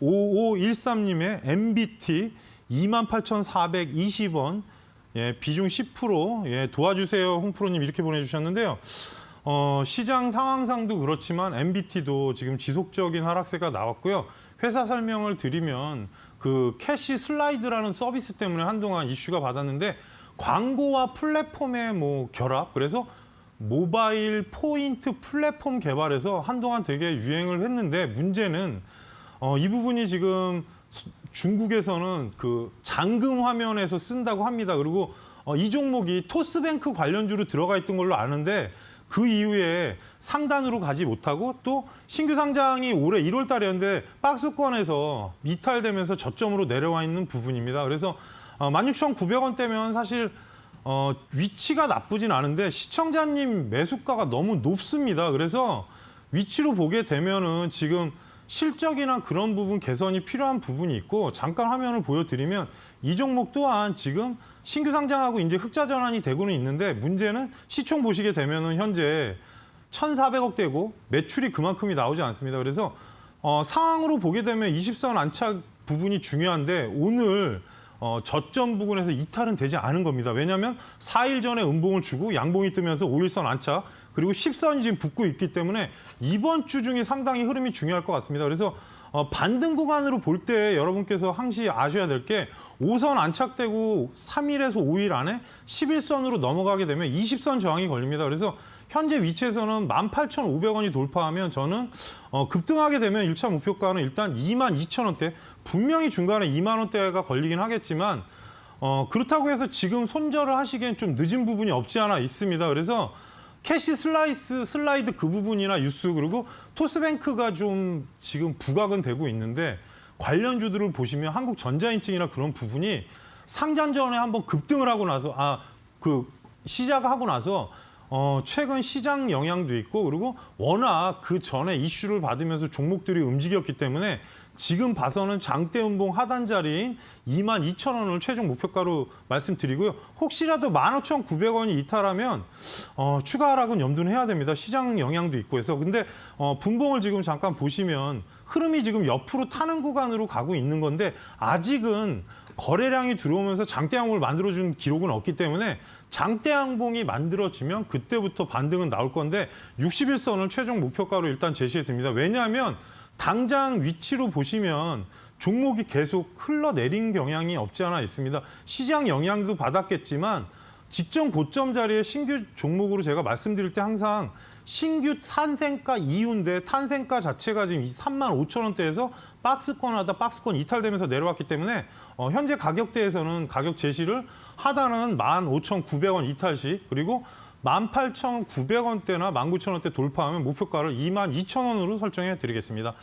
5513님의 MBT 28,420원 예, 비중 10% 예, 도와주세요 홍프로님 이렇게 보내주셨는데요. 어, 시장 상황상도 그렇지만 MBT도 지금 지속적인 하락세가 나왔고요. 회사 설명을 드리면 그 캐시 슬라이드라는 서비스 때문에 한동안 이슈가 받았는데 광고와 플랫폼의 뭐 결합 그래서 모바일 포인트 플랫폼 개발에서 한동안 되게 유행을 했는데 문제는 어, 이 부분이 지금 수- 중국에서는 그 잠금 화면에서 쓴다고 합니다. 그리고 어, 이 종목이 토스뱅크 관련주로 들어가 있던 걸로 아는데 그 이후에 상단으로 가지 못하고 또 신규 상장이 올해 1월 달이었는데 박스권에서 이탈되면서 저점으로 내려와 있는 부분입니다. 그래서 어, 16,900원대면 사실 어, 위치가 나쁘진 않은데 시청자님 매수가가 너무 높습니다. 그래서 위치로 보게 되면은 지금 실적이나 그런 부분 개선이 필요한 부분이 있고 잠깐 화면을 보여드리면 이 종목 또한 지금 신규 상장하고 이제 흑자 전환이 되고는 있는데 문제는 시총 보시게 되면은 현재 1,400억 대고 매출이 그만큼이 나오지 않습니다. 그래서 어, 상황으로 보게 되면 20선 안착 부분이 중요한데 오늘 어, 저점 부분에서 이탈은 되지 않은 겁니다. 왜냐하면 4일 전에 음봉을 주고 양봉이 뜨면서 5일선 안착 그리고 10선이 지금 붙고 있기 때문에 이번 주 중에 상당히 흐름이 중요할 것 같습니다. 그래서 어, 반등 구간으로 볼 때 여러분께서 항시 아셔야 될 게 5선 안착되고 3일에서 5일 안에 11선으로 넘어가게 되면 20선 저항이 걸립니다. 그래서 현재 위치에서는 18,500원이 돌파하면 저는 어, 급등하게 되면 1차 목표가는 일단 22,000원대 분명히 중간에 2만 원대가 걸리긴 하겠지만 어, 그렇다고 해서 지금 손절을 하시기엔 좀 늦은 부분이 없지 않아 있습니다. 그래서 캐시 슬라이스 슬라이드 그 부분이나 뉴스 그리고 토스뱅크가 좀 지금 부각은 되고 있는데 관련주들을 보시면 한국 전자인증이나 그런 부분이 상장 전에 한번 급등을 하고 나서 아 그 시작하고 나서 어, 최근 시장 영향도 있고 그리고 워낙 그 전에 이슈를 받으면서 종목들이 움직였기 때문에 지금 봐서는 장대 음봉 하단 자리인 2만 2천 원을 최종 목표가로 말씀드리고요. 혹시라도 15,900원이 이탈하면 어, 추가 하락은 염두는 해야 됩니다. 시장 영향도 있고 해서 근데 어, 분봉을 지금 잠깐 보시면 흐름이 지금 옆으로 타는 구간으로 가고 있는 건데 아직은 거래량이 들어오면서 장대양봉을 만들어준 기록은 없기 때문에 장대양봉이 만들어지면 그때부터 반등은 나올 건데 61선을 최종 목표가로 일단 제시했습니다. 왜냐하면 당장 위치로 보시면 종목이 계속 흘러내린 경향이 없지 않아 있습니다. 시장 영향도 받았겠지만 직전 고점 자리에 신규 종목으로 제가 말씀드릴 때 항상 신규 탄생가 이유인데 탄생가 자체가 지금 3만 5천 원대에서 박스권 하다 박스권 이탈되면서 내려왔기 때문에 어, 현재 가격대에서는 가격 제시를 하단은 15,900원 이탈 시 그리고 18,900원대나 19,000원대 돌파하면 목표가를 22,000원으로 설정해 드리겠습니다.